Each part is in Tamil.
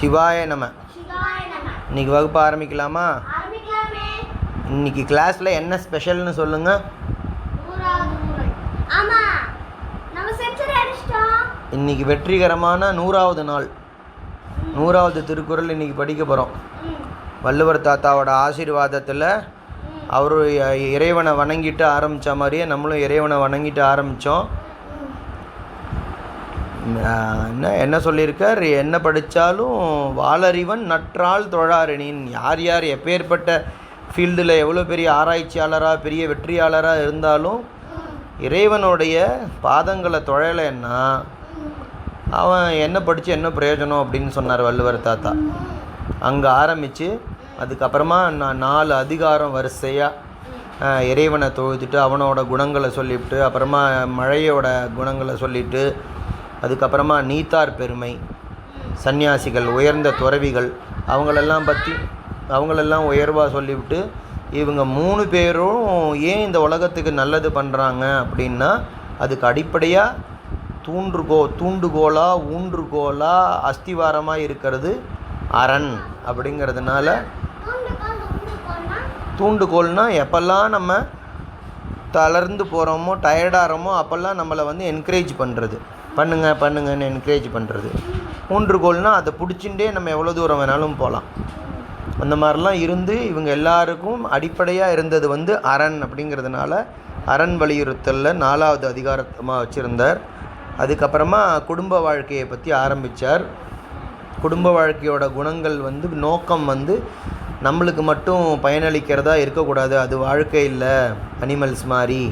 சிவாய நம. இன்னைக்கு வகுப்பு ஆரம்பிக்கலாமா? இன்னைக்கு கிளாஸில் என்ன ஸ்பெஷல்னு அடிச்சிட்டோம். இன்னைக்கு வெற்றிகரமான நூறாவது நாள். நூறாவது திருக்குறள் இன்னைக்கு படிக்க போகிறோம் வள்ளுவர் தாத்தாவோட ஆசீர்வாதத்தில். அவர் இறைவனை வணங்கிட்டு ஆரம்பித்த மாதிரியே நம்மளும் இறைவனை வணங்கிட்டு ஆரம்பித்தோம் என்ன என்ன சொல்லியிருக்கார்? என்ன படித்தாலும் வாளறிவன் நற்றால் தொழாரணின் யார் யார் எப்பேற்பட்ட ஃபீல்டில் எவ்வளோ பெரிய ஆராய்ச்சியாளராக பெரிய வெற்றியாளராக இருந்தாலும் இறைவனுடைய பாதங்களை தொழலைன்னா அவன் என்ன படித்து என்ன பிரயோஜனம் அப்படின்னு சொன்னார் வள்ளுவர் தாத்தா. அங்கே ஆரம்பித்து அதுக்கப்புறமா நான் நாலு அதிகாரம் வரிசையாக இறைவனை தொழுதுட்டு அவனோட குணங்களை சொல்லிவிட்டு அப்புறமா மழையோட குணங்களை சொல்லிவிட்டு அதுக்கப்புறமா நீத்தார் பெருமை சன்னியாசிகள் உயர்ந்த துறவிகள் அவங்களெல்லாம் பற்றி அவங்களெல்லாம் உயர்வாக சொல்லிவிட்டு இவங்க மூணு பேரும் ஏன் இந்த உலகத்துக்கு நல்லது பண்ணுறாங்க அப்படின்னா அதுக்கு அடிப்படையாக தூண்டுகோ தூண்டுகோலா ஊன்றுகோலா அஸ்திவாரமாக இருக்கிறது அரண் அப்படிங்கிறதுனால தூண்டுகோல்னால் எப்போல்லாம் எப்பெல்லாம் நம்ம தளர்ந்து போகிறோமோ டயர்டாகிறோமோ அப்போல்லாம் நம்மளை வந்து என்கரேஜ் பண்ணுறது பண்ணுங்க பண்ணுங்கன்னு என்கரேஜ் பண்ணுறது ஊன்றுகோல்னால் அதை பிடிச்சிட்டே நம்ம எவ்வளோ தூரம் வேணாலும் போகலாம். அந்த மாதிரிலாம் இருந்து இவங்க எல்லாருக்கும் அடிப்படையாக இருந்தது வந்து அரண் அப்படிங்கிறதுனால அரண் வலியுறுத்தலில் நாலாவது அதிகாரமாக வச்சுருந்தார். அதுக்கப்புறமா குடும்ப வாழ்க்கையை பற்றி ஆரம்பித்தார் குடும்ப வாழ்க்கையோட குணங்கள் வந்து நோக்கம் வந்து நம்மளுக்கு மட்டும் பயனளிக்கிறதா இருக்கக்கூடாது. அது வாழ்க்கை இல்லை அனிமல்ஸ் மாதிரி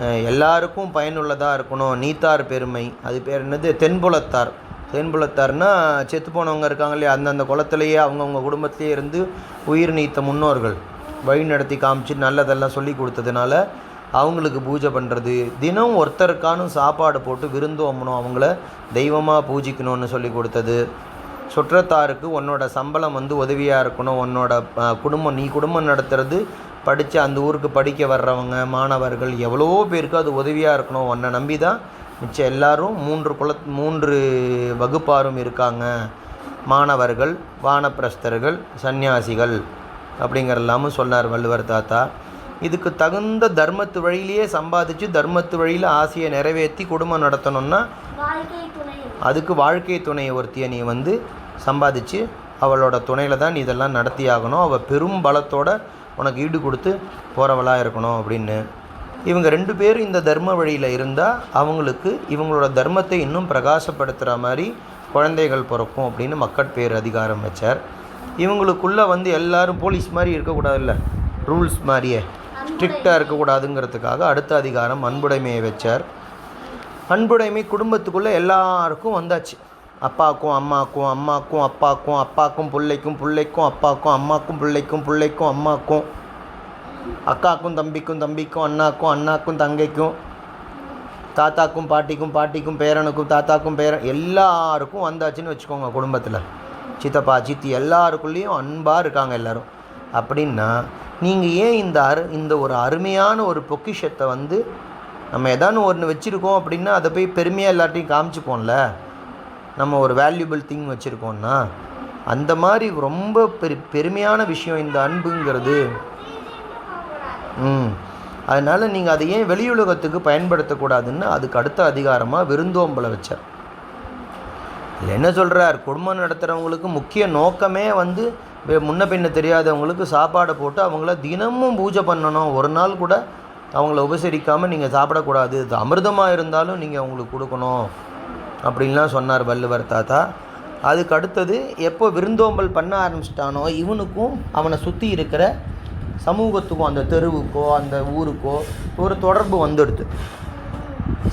எல்லாருக்கும் பயனுள்ளதாக இருக்கணும். நீத்தார் பெருமை. அது பேர் என்னது? தென்புலத்தார். தென்புலத்தார்னா செத்து போனவங்க இருக்காங்க இல்லையா? அந்தந்த குளத்துலேயே அவங்கவுங்க குடும்பத்திலேயே இருந்து உயிர் நீத்த முன்னோர்கள். வழி நடத்தி காமிச்சு நல்லதெல்லாம் சொல்லி கொடுத்ததுனால அவங்களுக்கு பூஜை பண்ணுறது தினம் ஒருத்தருக்கானும் சாப்பாடு போட்டு விருந்தோம்பணும் அவங்கள தெய்வமாக பூஜிக்கணும்னு சொல்லி கொடுத்தது. சுற்றத்தாருக்கு உன்னோட சம்பளம் வந்து உதவியாக இருக்கணும். உன்னோட குடும்பம் நீ குடும்பம் நடத்துறது படித்து அந்த ஊருக்கு படிக்க வர்றவங்க மாணவர்கள் எவ்வளோ பேருக்கு அது உதவியாக இருக்கணும்? உன்னை நம்பி தான் மிச்சம் எல்லாரும் மூன்று குல மூன்று வகுப்பாரும் இருக்காங்க. மாணவர்கள் வானப்பிரஸ்தர்கள் சந்நியாசிகள் அப்படிங்கிறல்லாமும் சொன்னார் வள்ளுவர் தாத்தா. இதுக்கு தகுந்த தர்மத்து வழியிலேயே சம்பாதிச்சு தர்மத்து வழியில் ஆசையை நிறைவேற்றி குடும்பம் நடத்தணும்னா அதுக்கு வாழ்க்கை துணை ஒருத்தியை நீ வந்து சம்பாதிச்சு அவளோட துணையில் தான் நீ இதெல்லாம் நடத்தி ஆகணும் அவள் பெரும் பலத்தோட உனக்கு ஈடு கொடுத்து போகிறவளாக இருக்கணும் அப்படின்னு. இவங்க ரெண்டு பேரும் இந்த தர்ம வழியில் இருந்தால் அவங்களுக்கு இவங்களோட தர்மத்தை இன்னும் பிரகாசப்படுத்துகிற மாதிரி குழந்தைகள் பிறக்கும் அப்படின்னு மக்கட்பேர் அதிகாரம் வச்சார். இவங்களுக்குள்ளே வந்து எல்லாரும் போலீஸ் மாதிரி இருக்கக்கூடாதுல்ல? ரூல்ஸ் மாதிரியே. ஸ்ட்ரிக்டாக இருக்கக்கூடாதுங்கிறதுக்காக அடுத்த அதிகாரம் அன்புடைமையை வச்சார். அன்புடைமை குடும்பத்துக்குள்ளே எல்லாருக்கும் வந்தாச்சு. அப்பாக்கும் அம்மாக்கும் அம்மாக்கும் அப்பாக்கும் அப்பாக்கும் பிள்ளைக்கும் பிள்ளைக்கும் அப்பாக்கும் அம்மாக்கும் பிள்ளைக்கும் பிள்ளைக்கும் அம்மாக்கும். அக்காக்கும் தம்பிக்கும் தம்பிக்கும் அண்ணாக்கும் அண்ணாக்கும் தங்கைக்கும் தாத்தாக்கும் பாட்டிக்கும் பாட்டிக்கும் பேரனுக்கும் தாத்தாக்கும் பேரன் எல்லாருக்கும் வந்தாச்சுன்னு வச்சுக்கோங்க குடும்பத்தில். சித்தப்பா சித்தி எல்லாருக்குள்ளேயும் அன்பாக இருக்காங்க எல்லோரும். அப்படின்னா நீங்கள் ஏன் இந்த அரு இந்த ஒரு அருமையான ஒரு பொக்கிஷத்தை வந்து நம்ம எதானு ஒன்று வச்சுருக்கோம் அப்படின்னா அதை போய் பெருமையாக எல்லார்ட்டையும் காமிச்சுப்போம்ல? நம்ம ஒரு வேல்யூபிள் திங் வச்சுருக்கோன்னா அந்த மாதிரி ரொம்ப பெரு பெருமையான விஷயம் இந்த அன்புங்கிறது. ம். அதனால் நீங்கள் அதை ஏன் வெளியுலகத்துக்கு பயன்படுத்தக்கூடாதுன்னு அதுக்கு அடுத்த அதிகாரமாக விருந்தோம்பலை வச்சார். இதில் என்ன சொல்கிறார் குடும்பம் நடத்துகிறவங்களுக்கு முக்கிய நோக்கமே வந்து முன்ன பின்ன தெரியாதவங்களுக்கு சாப்பாடை போட்டு அவங்கள தினமும் பூஜை பண்ணணும். ஒரு நாள் கூட அவங்கள உபசரிக்காமல் நீங்கள் சாப்பிடக்கூடாது. இது அமிர்தமாக இருந்தாலும் நீங்கள் அவங்களுக்கு கொடுக்கணும். அப்படின்லாம் சொன்னார் வள்ளுவர் தாத்தா. அதுக்கு அடுத்தது எப்போ விருந்தோம்பல் பண்ண ஆரம்பிச்சிட்டானோ இவனுக்கும் அவனை சுற்றி இருக்கிற சமூகத்துக்கும் அந்த தெருவுக்கோ அந்த ஊருக்கோ ஒரு தொடர்பு வந்துடுது.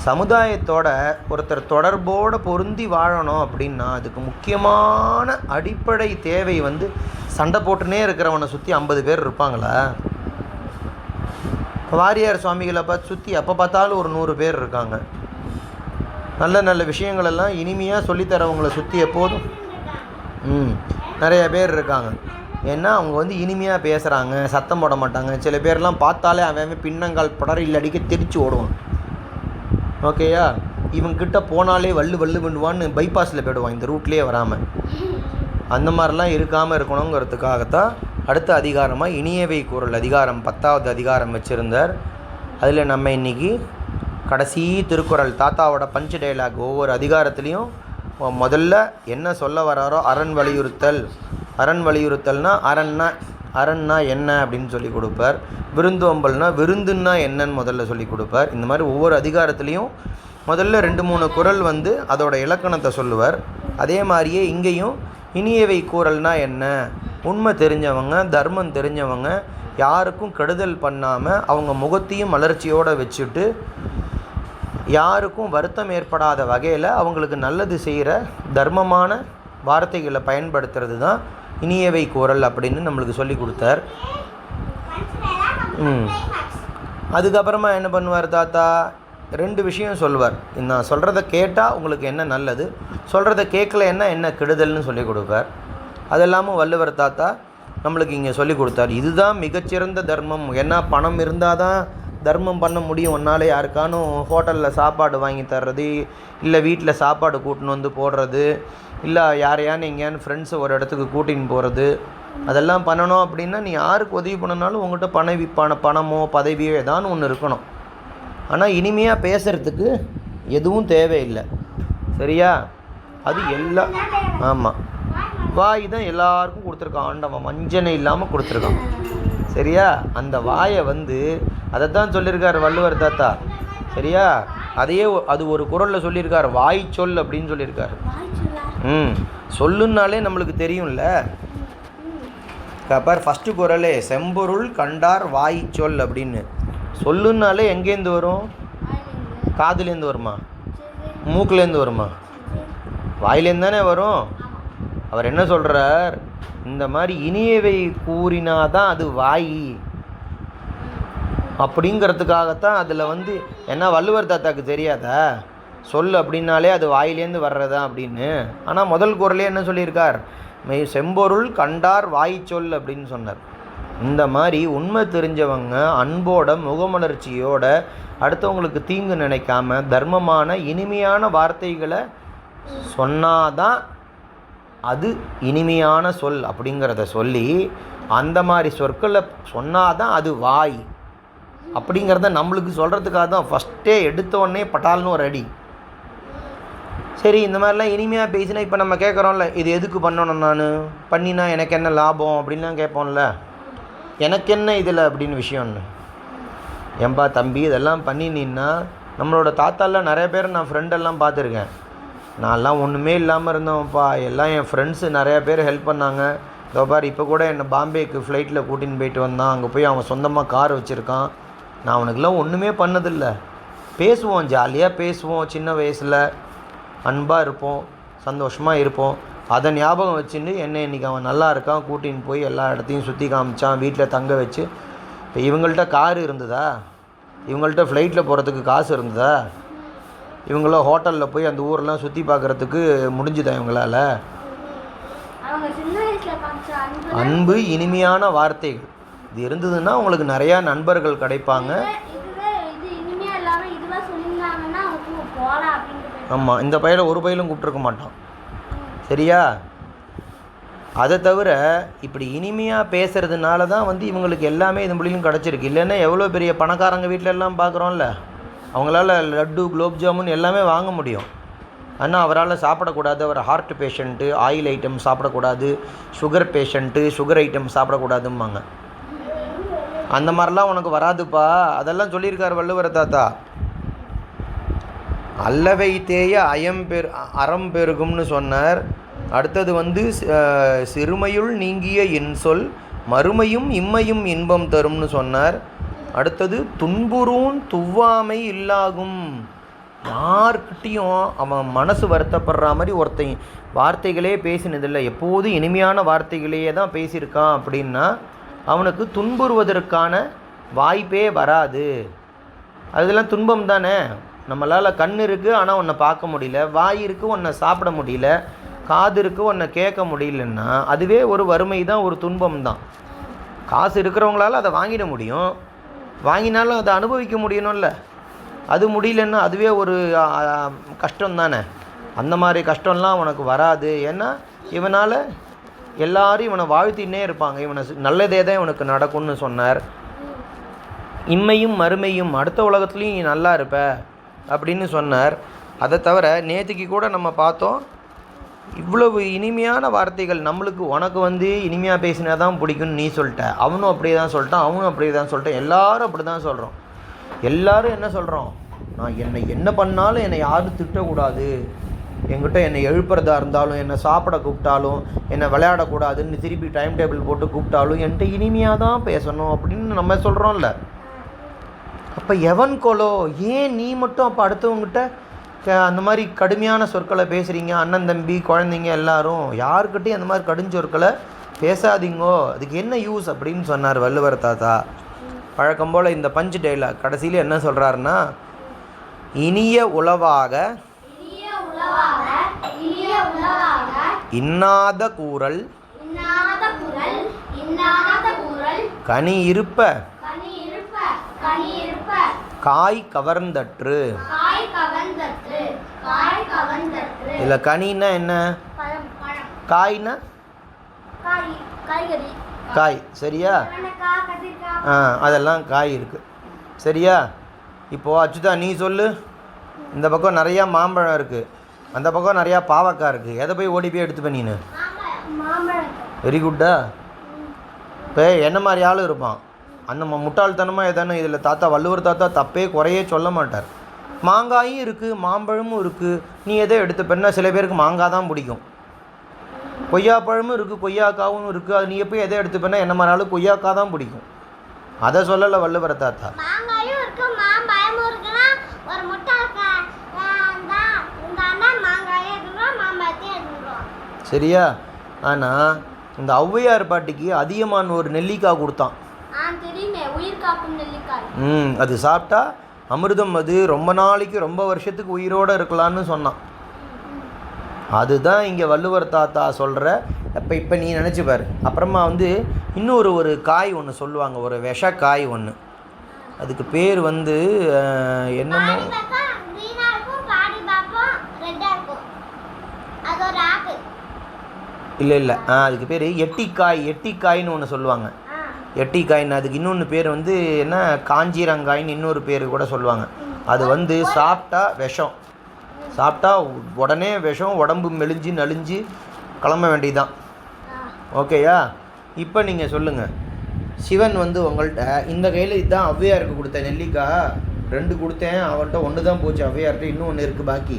சமுதாயத்தோட ஒருத்தர் தொடர்போடு பொருந்தி வாழணும் அப்படின்னா அதுக்கு முக்கியமான அடிப்படை தேவை வந்து சண்டை போட்டுனே இருக்கிறவனை சுற்றி ஐம்பது பேர் இருப்பாங்களா? வாரியார் சுவாமிகளை பார்த்து சுற்றி எப்போ பார்த்தாலும் ஒரு நூறு பேர் இருக்காங்க. நல்ல நல்ல விஷயங்களெல்லாம் இனிமையாக சொல்லித்தரவங்களை சுற்றி எப்போதும் ம் நிறைய பேர் இருக்காங்க. ஏன்னா அவங்க வந்து இனிமையாக பேசுகிறாங்க சத்தம் போட மாட்டாங்க. சில பேர்லாம் பார்த்தாலே அவன் பின்னங்கால் படரில் அடிக்க தெரிச்சு ஓடுவான். ஓகேயா? இவங்கிட்ட போனாலே வள்ளு வள்ளு பண்ணுவான்னு பைபாஸில் போயிடுவான் இந்த ரூட்லேயே வராமல் அந்த மாதிரிலாம் இருக்காமல் இருக்கணுங்கிறதுக்காகத்தான் அடுத்த அதிகாரமாக இனியவை குரல் அதிகாரம் பத்தாவது அதிகாரம் வச்சுருந்தார். அதில் நம்ம இன்றைக்கி கடைசி திருக்குறள் தாத்தாவோட பஞ்ச டைலாக் ஒவ்வொரு அதிகாரத்துலேயும் முதல்ல என்ன சொல்ல வராரோ அரண் வலியுறுத்தல். அரண் வலியுறுத்தல்னா அரண்னா அரண்னா என்ன அப்படின்னு சொல்லி கொடுப்பார். விருந்தோம்பல்னா விருந்துன்னா என்னன்னு முதல்ல சொல்லி கொடுப்பார். இந்த மாதிரி ஒவ்வொரு அதிகாரத்துலேயும் முதல்ல ரெண்டு மூணு குரல் வந்து அதோட இலக்கணத்தை சொல்லுவார். அதே மாதிரியே இங்கேயும் இனியவை கூறல்னா என்ன? உண்மை தெரிஞ்சவங்க தர்மம் தெரிஞ்சவங்க யாருக்கும் கெடுதல் பண்ணாமல் அவங்க முகத்தையும் மலர்ச்சியோடு வச்சுட்டு யாருக்கும் வருத்தம் ஏற்படாத வகையில் அவங்களுக்கு நல்லது செய்கிற தர்மமான வார்த்தைகளை பயன்படுத்துறது தான் இனியவை குரல் அப்படின்னு நம்மளுக்கு சொல்லி கொடுத்தார். அதுக்கப்புறமா என்ன பண்ணுவார் தாத்தா? ரெண்டு விஷயம் சொல்லுவார் நான் சொல்கிறத கேட்டால் உங்களுக்கு என்ன நல்லது? சொல்கிறத கேட்கலன்னா என்ன கெடுதல்னு சொல்லி கொடுப்பார். அதெல்லாமும் வள்ளுவர் தாத்தா நம்மளுக்கு இங்கே சொல்லி கொடுத்தார். இதுதான் மிகச்சிறந்த தர்மம். ஏன்னா பணம் இருந்தால் தான் தர்மம் பண்ண முடியும். உன்னால் யாருக்கானும் ஹோட்டலில் சாப்பாடு வாங்கி தர்றது இல்லை வீட்டில் சாப்பாடு கூட்டின்னு வந்து போடுறது இல்லை யாரையானு எங்கேயானு ஃப்ரெண்ட்ஸை ஒரு இடத்துக்கு கூட்டின்னு போகிறது அதெல்லாம் பண்ணணும் அப்படின்னா நீ யாருக்கு உதவி பண்ணனாலும் உங்கள்கிட்ட பணவி பண பணமோ பதவியோ ஏதானு ஒன்று இருக்கணும். ஆனால் இனிமையாக பேசுகிறதுக்கு எதுவும் தேவையில்லை. சரியா? அது எல்லாம் ஆமாம் வாய் தான் எல்லாருக்கும் கொடுத்துருக்கான். ஆண்டவன் வஞ்சனை இல்லாமல் கொடுத்துருக்கான். சரியா? அந்த வாயை வந்து அதை தான் சொல்லியிருக்கார் வள்ளுவர் தாத்தா. சரியா? அதையே அது ஒரு குரலில் சொல்லியிருக்கார் வாய் சொல் அப்படின்னு சொல்லியிருக்காரு ம். சொல்லுன்னாலே நம்மளுக்கு தெரியும்ல. பார் ஃபஸ்ட்டு குரலே செம்பொருள் கண்டார் வாய் சொல் அப்படின்னு. சொல்லுன்னாலே எங்கேருந்து வரும்? காதுலேருந்து வருமா? மூக்குலேருந்து வருமா? வாயிலேருந்து தானே வரும். அவர் என்ன சொல்கிறார் இந்த மாதிரி இனியவை கூறினாதான் அது வாய். அப்படிங்கிறதுக்காகத்தான் அதில் வந்து என்ன வள்ளுவர் தாத்தாக்கு தெரியாதா? சொல் அப்படின்னாலே அது வாயிலேருந்து வர்றதா அப்படின்னு. ஆனால் முதல் குரலே என்ன சொல்லியிருக்கார்? மெய் செம்பொருள் கண்டார் வாய் சொல் அப்படின்னு சொன்னார். இந்த மாதிரி உண்மை தெரிஞ்சவங்க அன்போட முகமலர்ச்சியோட அடுத்தவங்களுக்கு தீங்கு நினைக்காம தர்மமான இனிமையான வார்த்தைகளை சொன்னாதான் அது இனிமையான சொல் அப்படிங்கிறத சொல்லி அந்த மாதிரி சொற்களை சொன்னாதான் அது வாய். அப்படிங்கிறத நம்மளுக்கு சொல்கிறதுக்காக தான் ஃபஸ்ட்டே எடுத்தோடனே பட்டால்னு ஒரு அடி. சரி இந்த மாதிரிலாம் இனிமையாக பேசினா இப்போ நம்ம கேட்குறோம்ல இது எதுக்கு பண்ணணும் நான்? பண்ணினா எனக்கு என்ன லாபம் அப்படின்லாம் கேட்போம்ல. எனக்கு என்ன இதில் அப்படின்னு விஷயம்னு. ஏன்பா தம்பி இதெல்லாம் பண்ணினீன்னா நம்மளோட தாத்தாலாம் நிறைய பேர் நான் ஃப்ரெண்டெல்லாம் பார்த்துருக்கேன். நான்லாம் ஒன்றுமே இல்லாமல் இருந்தோம்ப்பா எல்லாம் என் ஃப்ரெண்ட்ஸு நிறையா பேர் ஹெல்ப் பண்ணாங்க. இதோ பார் இப்போ கூட என்னை பாம்பேக்கு ஃப்ளைட்டில் கூட்டின்னு போயிட்டு வந்தான். அங்கே போய் அவன் சொந்தமாக கார் வச்சுருக்கான். நான் அவனுக்கெல்லாம் ஒன்றுமே பண்ணதில்லை. பேசுவோம் ஜாலியாக பேசுவோம் சின்ன வயசில். அன்பாக இருப்போம் சந்தோஷமாக இருப்போம். அதை ஞாபகம் வச்சுட்டு என்ன இன்றைக்கி அவன் நல்லா இருக்கான் கூட்டின்னு போய் எல்லா இடத்தையும் சுற்றி காமிச்சான் வீட்டில் தங்க வச்சு. இப்போ இவங்கள்ட்ட கார் இருந்ததா? இவங்கள்ட்ட ஃப்ளைட்டில் போகிறதுக்கு காசு இருந்ததா? இவங்களாம் ஹோட்டலில் போய் அந்த ஊரெல்லாம் சுற்றி பார்க்குறதுக்கு முடிஞ்சுதா இவங்களால? அன்பு இனிமையான வார்த்தைகள். இது இருந்ததுன்னா உங்களுக்கு நிறையா நண்பர்கள் கிடைப்பாங்க. ஆமாம் இந்த பையனை ஒரு பையிலும் கூப்பிட்ருக்க மாட்டான் சரியா? அதை தவிர இப்படி இனிமையாக பேசுகிறதுனால தான் வந்து இவங்களுக்கு எல்லாமே இது முடியும் கிடச்சிருக்கு. இல்லைன்னா எவ்வளோ பெரிய பணக்காரங்க வீட்டில எல்லாம் பார்க்குறோம்ல அவங்களால லட்டு குலோப் ஜாமுன் எல்லாமே வாங்க முடியும். ஆனால் அவரால் சாப்பிடக்கூடாது. அவர் ஹார்ட் பேஷண்ட்டு ஆயில் ஐட்டம் சாப்பிடக்கூடாது. சுகர் பேஷண்ட்டு சுகர் ஐட்டம் சாப்பிடக்கூடாதும்பாங்க. அந்த மாதிரிலாம் உனக்கு வராதுப்பா. அதெல்லாம் சொல்லியிருக்கார் வள்ளுவர் தாத்தா. அல்லவை தேய அயம் பெரு அறம் பெருகும்னு சொன்னார். அடுத்தது வந்து சிறுமையுள் நீங்கிய இன்சொல் மறுமையும் இம்மையும் இன்பம் தரும்னு சொன்னார். அடுத்தது துன்புறூன் துவாமை இல்லாகும். யார்கிட்டையும் அவன் மனசு வருத்தப்படுற மாதிரி ஒருத்தன் வார்த்தைகளே பேசினதில்லை. எப்போதும் இனிமையான வார்த்தைகளையே தான் பேசியிருக்கான் அப்படின்னா அவனுக்கு துன்புறுவதற்கான வாய்ப்பே வராது. அதெல்லாம் துன்பம் தானே? நம்மளால் கண் இருக்குது ஆனால் உன்னை பார்க்க முடியல. வாய் இருக்குது உன்னை சாப்பிட முடியல. காது இருக்குது உன்னை கேட்க முடியலன்னா அதுவே ஒரு வறுமை தான் ஒரு துன்பம் தான். காசு இருக்கிறவங்களால அதை வாங்கிட முடியும். வாங்கினாலும் அதை அனுபவிக்க முடியணும்ல. அது முடியலன்னா அதுவே ஒரு கஷ்டம் தானே? அந்த மாதிரி கஷ்டம்லாம் உனக்கு வராது. ஏன்னா இவனால் எல்லாரும் இவனை வாழ்த்தினே இருப்பாங்க. இவனை நல்லதே தான் இவனுக்கு நடக்கும்னு சொன்னார். இம்மையும் மறுமையும் அடுத்த உலகத்துலேயும் நீ நல்லா இருப்ப அப்படின்னு சொன்னார். அதை தவிர நேற்றுக்கு கூட நம்ம பார்த்தோம் இவ்வளவு இனிமையான வார்த்தைகள் நம்மளுக்கு உனக்கு வந்து இனிமையாக பேசினா தான் பிடிக்கும்னு நீ சொல்லிட்ட. அவனும் அப்படியே தான் சொல்லிட்டான் அவனும் அப்படியே தான் சொல்லிட்டான். எல்லாரும் அப்படி தான் சொல்கிறோம் எல்லாரும் என்ன சொல்கிறோம் நான் என்னை என்ன பண்ணாலும் என்னை யாரும் திட்டக்கூடாது. என்கிட்ட என்னை எழுப்புறதா இருந்தாலும் என்னை சாப்பிட கூப்பிட்டாலும் என்னை விளையாடக்கூடாதுன்னு திருப்பி டைம் டேபிள் போட்டு கூப்பிட்டாலும் என்கிட்ட இனிமையாக தான் பேசணும் அப்படின்னு நம்ம சொல்கிறோம்ல அப்போ எவன் கொலோ? ஏன் நீ மட்டும் அப்போ அடுத்தவங்ககிட்ட அந்த மாதிரி கடுமையான சொற்களை பேசுகிறீங்க அண்ணன் தம்பி குழந்தைங்க எல்லாரும் யாருக்கிட்டையும் அந்த மாதிரி கடுஞ்சொற்களை பேசாதீங்கோ. அதுக்கு என்ன யூஸ் அப்படின்னு சொன்னார் வள்ளுவர் தாத்தா. பழக்கம் போல் இந்த பஞ்சு டைலாக் கடைசியில் என்ன சொல்கிறாருன்னா இனிய உளவாக இனிய உளவாக இனிய உளவாக இன்னாத கூறல் கனி இருப்ப காய் கவர்ந்தற்று இதில் கனின்னா என்ன? காய்னா? காய் சரியா? ஆ அதெல்லாம் காய் இருக்குது சரியா? இப்போது அச்சுதா நீ சொல்லு. இந்த பக்கம் நிறையா மாம்பழம் இருக்குது அந்த பக்கம் நிறையா பாவக்காய் இருக்குது எதை போய் ஓடி போய் எடுத்து நீனு? வெரி குட்டா இப்போ என்ன மாதிரி ஆள் இருப்பான்? அந்த முட்டாள்தனமாக எதானே இதில் தாத்தா வள்ளுவர் தாத்தா தப்பே குறையே சொல்ல மாட்டார். மாங்காயும் இருக்குது மாம்பழமும் இருக்குது நீ எதை எடுத்துப்பேன்னா சில பேருக்கு மாங்காய் தான் பிடிக்கும். கொய்யாப்பழமும் இருக்குது கொய்யாக்காவும் இருக்குது அது நீ எப்போ எதை எடுத்துப்பேன்னா என்ன மாதிரி ஆளு? கொய்யாக்காய் தான் பிடிக்கும். அதை சொல்லலை வள்ளுவர தாத்தா மாங்காயும் இருக்கு மாம்பழமும் இருக்குன்னா ஒரு முட்டாள் க- ஆஹ் தான் இந்த அண்ணன் மாங்காயும் எடுத்துக்கிறோம் மாம்பழத்தையும் எடுத்துக்கிறோம் சரியா? ஆனால் இந்த ஔவையார் பாட்டிக்கு அதிகமான ஒரு நெல்லிக்காய் கொடுத்தான். ம் அது சாப்பிட்டா அமிர்தம் அது ரொம்ப நாளைக்கு ரொம்ப வருஷத்துக்கு உயிரோடு இருக்கலாம்னு சொன்னான். அதுதான் இங்கே வள்ளுவர் தாத்தா சொல்கிற அப்போ இப்போ நீ நினச்சி பாரு. அப்புறமா வந்து இன்னொரு ஒரு காய் ஒன்று சொல்லுவாங்க ஒரு விஷ காய் ஒன்று அதுக்கு பேர் வந்து என்னமோ பாடி பார்த்தா க்ரீனா இருக்கும் பாடி பார்ப்போம் ரெட்டா இருக்கும் அது ஒரு ஆப்பிள் இல்லை இல்லை. ஆ அதுக்கு பேர் எட்டிக்காய் எட்டிக்காய்னு ஒன்று சொல்லுவாங்க. எட்டிக்காயின்னு அதுக்கு இன்னொன்று பேர் வந்து என்ன காஞ்சீரங்காயின்னு இன்னொரு பேர் கூட சொல்லுவாங்க. அது வந்து சாப்பிட்டா விஷம். சாப்பிட்டா உடனே விஷம் உடம்பு மெலிஞ்சு நலிஞ்சு கிளம்ப வேண்டியதுதான். ஓகேயா இப்போ நீங்கள் சொல்லுங்கள் சிவன் வந்து உங்கள்கிட்ட இந்த கையில் இதுதான் ஔவையாருக்கு கொடுத்தேன் நெல்லிக்காய். ரெண்டு கொடுத்தேன் அவன்கிட்ட ஒன்று தான் போச்சு ஔவையார்கிட்ட இன்னும் ஒன்று இருக்குது பாக்கி.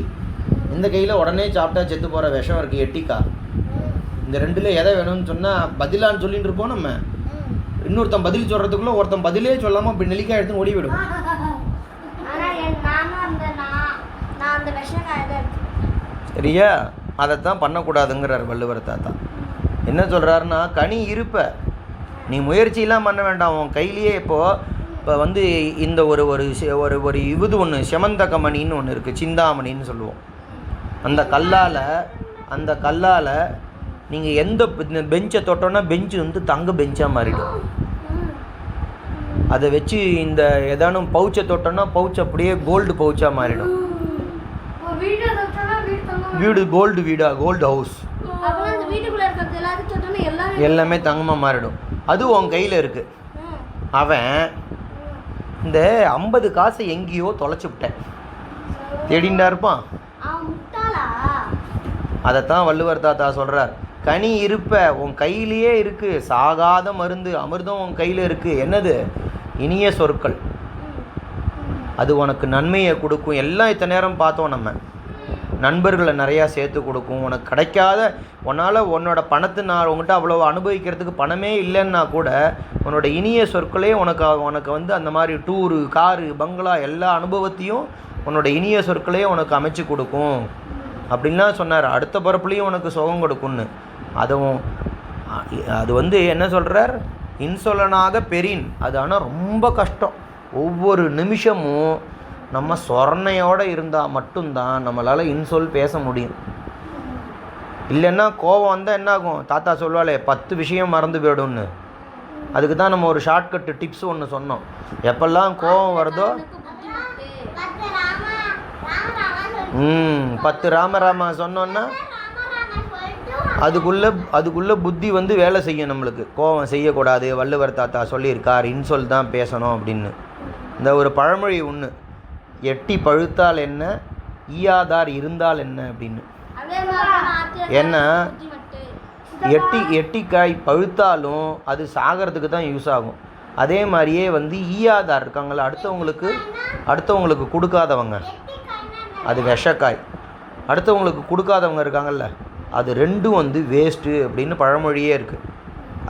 இந்த கையில் உடனே சாப்பிட்டா செத்து போகிற விஷம் இருக்குது எட்டிக்காய். இந்த ரெண்டில் எதை வேணும்னு சொன்னால் பதிலான்னு சொல்லிட்டு இருப்போம் நம்ம. இன்னொருத்தன் பதில் சொல்கிறதுக்குள்ளே ஒருத்தன் பதிலே சொல்லாமல் இப்படி நெல்லிக்காய் எடுத்து ஓடி விடும். சரியா? அதைத்தான் பண்ணக்கூடாதுங்கிறார் வள்ளுவர் தாத்தா. என்ன சொல்கிறாருன்னா கனி இருப்ப. நீ முயற்சியெல்லாம் பண்ண வேண்டாம் உன் கையிலேயே இப்போது இப்போ வந்து இந்த ஒரு ஒரு ஒரு ஒரு இது ஒன்று செமந்தகமணின்னு ஒன்று இருக்குது சிந்தாமணின்னு சொல்லுவோம். அந்த கல்லால் அந்த கல்லால் நீங்கள் எந்த பெஞ்சை தொட்டோன்னா பெஞ்சு வந்து தங்க பெஞ்சாக மாறிடும். அதை வச்சு இந்த ஏதானும் பவுச்சை தொட்டோன்னா பவுச் அப்படியே கோல்டு பவுச்சாக மாறிடும். வீடு கோல்டு வீடா கோல்டு ஹவுஸ் எல்லாமே தங்கமாக மாறிடும். அது உன் கையில் இருக்குது. அவன் இந்த ஐம்பது காசை எங்கேயோ தொலைச்சி விட்டேன். தேடிண்டா இருப்பான். அதைத்தான் வள்ளுவர் தாத்தா சொல்கிறார் கனி இருப்ப உன் கையிலேயே இருக்குது சாகாத மருந்து அமிர்தம் உன் கையில் இருக்குது என்னது? இனிய சொற்கள். அது உனக்கு நன்மையை கொடுக்கும். எல்லாம் இத்தனை நேரம் பார்த்தோம் நம்ம. நண்பர்களை நிறையா சேர்த்து கொடுக்கும். உனக்கு கிடைக்காத உன்னால் உன்னோட பணத்தை நான் உங்கள்கிட்ட அவ்வளோ அனுபவிக்கிறதுக்கு பணமே இல்லைன்னா கூட உன்னோட இனிய சொற்களே உனக்கு உனக்கு வந்து அந்த மாதிரி டூரு காரு பங்களா எல்லா அனுபவத்தையும் உன்னோட இனிய சொற்களே உனக்கு அமைச்சு கொடுக்கும். அப்படின்லாம் சொன்னார். அடுத்த பரப்புலையும் உனக்கு சுகம் கொடுக்கும்னு. அதுவும் அது வந்து என்ன சொல்கிறார் இன்சொலனாக பெரின். அது ஆனால் ரொம்ப கஷ்டம். ஒவ்வொரு நிமிஷமும் நம்ம சொரணையோடு இருந்தால் மட்டும்தான் நம்மளால் இன்சொல் பேச முடியும். இல்லைன்னா கோவம் வந்தால் என்ன ஆகும் தாத்தா சொல்லுவாளே பத்து விஷயம் மறந்து போயிடும்னு. அதுக்கு தான் நம்ம ஒரு ஷார்ட்கட் டிப்ஸ் ஒன்று சொன்னோம். எப்பெல்லாம் கோவம் வருதோ? பத்து ராம ராம ராம ம் பத்து ராம ராம சொன்னோன்னா அதுக்குள்ளே அதுக்குள்ளே புத்தி வந்து வேலை செய்யும் நம்மளுக்கு. கோபம் செய்யக்கூடாது வள்ளுவர் தாத்தா சொல்லியிருக்கார் இன்சொல் தான் பேசணும் அப்படின்னு. இந்த ஒரு பழமொழி ஒன்று எட்டி பழுத்தால் என்ன ஈயாதார் இருந்தால் என்ன அப்படின்னு. ஏன்னா எட்டி எட்டிக்காய் பழுத்தாலும் அது சாகிறதுக்கு தான் யூஸ் ஆகும். அதே மாதிரியே வந்து ஈயாதார் இருக்காங்களா அடுத்தவங்களுக்கு அடுத்தவங்களுக்கு கொடுக்காதவங்க. அது விஷக்காய். அடுத்தவங்களுக்கு கொடுக்காதவங்க இருக்காங்கல்ல. அது ரெண்டும் வந்து வேஸ்ட்டு அப்படின்னு பழமொழியே இருக்குது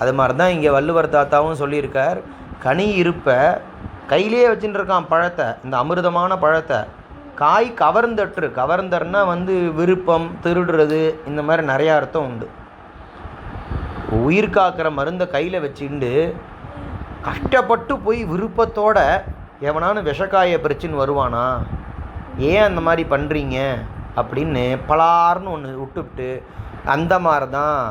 அது மாதிரி தான் இங்கே வள்ளுவர் தாத்தாவும் சொல்லியிருக்கார். கனி இருப்ப கையிலே வச்சுட்டு இருக்கான் பழத்தை இந்த அமிர்தமான பழத்தை. காய் கவர்ந்தற்று கவர்ந்தர்னா வந்து விருப்பம் திருடுறது இந்த மாதிரி நிறையா அர்த்தம் உண்டு. உயிர் காக்கிற மருந்தை கையில் வச்சுண்டு கஷ்டப்பட்டு போய் விருப்பத்தோட எவனானு விஷக்காயை பிரச்சின்னு வருவானா? ஏன் அந்த மாதிரி பண்ணுறீங்க அப்படின்னு பலார்னு ஒன்று விட்டுவிட்டு அந்த மாதிரி தான்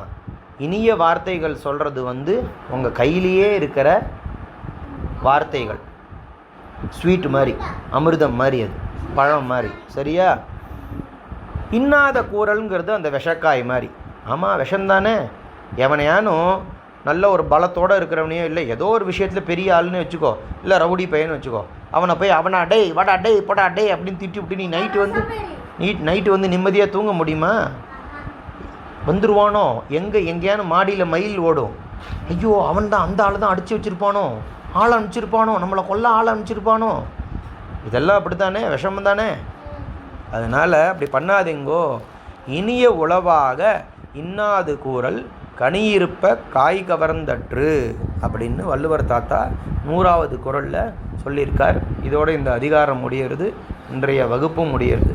இனிய வார்த்தைகள் சொல்கிறது வந்து உங்கள் கையிலேயே இருக்கிற வார்த்தைகள். ஸ்வீட் மாதிரி அமிர்தம் மாதிரி அது பழம் மாதிரி சரியா? இன்னாத கூறல்ங்கிறது அந்த விஷக்காய் மாதிரி. ஆமாம் விஷம்தானே? எவனையானும் நல்ல ஒரு பலத்தோடு இருக்கிறவனையோ இல்லை ஏதோ ஒரு விஷயத்தில் பெரிய ஆளுன்னு வச்சுக்கோ இல்லை ரவுடி பையன்னு வச்சுக்கோ அவனை போய் அவனா டே வாடா டே போடா டேய் அப்படின்னு திட்டி விட்டு நீ நைட்டு வந்து நீட் நைட்டு வந்து நிம்மதியாக தூங்க முடியுமா? வந்துடுவானோ எங்கே எங்கேயானு மாடியில் மயில் ஓடும். ஐயோ அவன் தான் அந்த ஆள் தான் அடித்து வச்சுருப்பானோ? ஆள் அனுப்பிச்சிருப்பானோ? நம்மளை கொல்ல ஆள் அனுப்பிச்சிருப்பானோ? இதெல்லாம் அப்படி தானே விஷமம் தானே அதனால் அப்படி பண்ணாதீங்கோ. இனிய உளவாக இன்னாது கூறல் கனியிருப்ப காய் கவர்ந்தற்று அப்படின்னு வள்ளுவர் தாத்தா நூறாவது குரலில் சொல்லியிருக்கார். இதோட இந்த அதிகாரம் முடியறது இன்றைய வகுப்பும் முடியறது.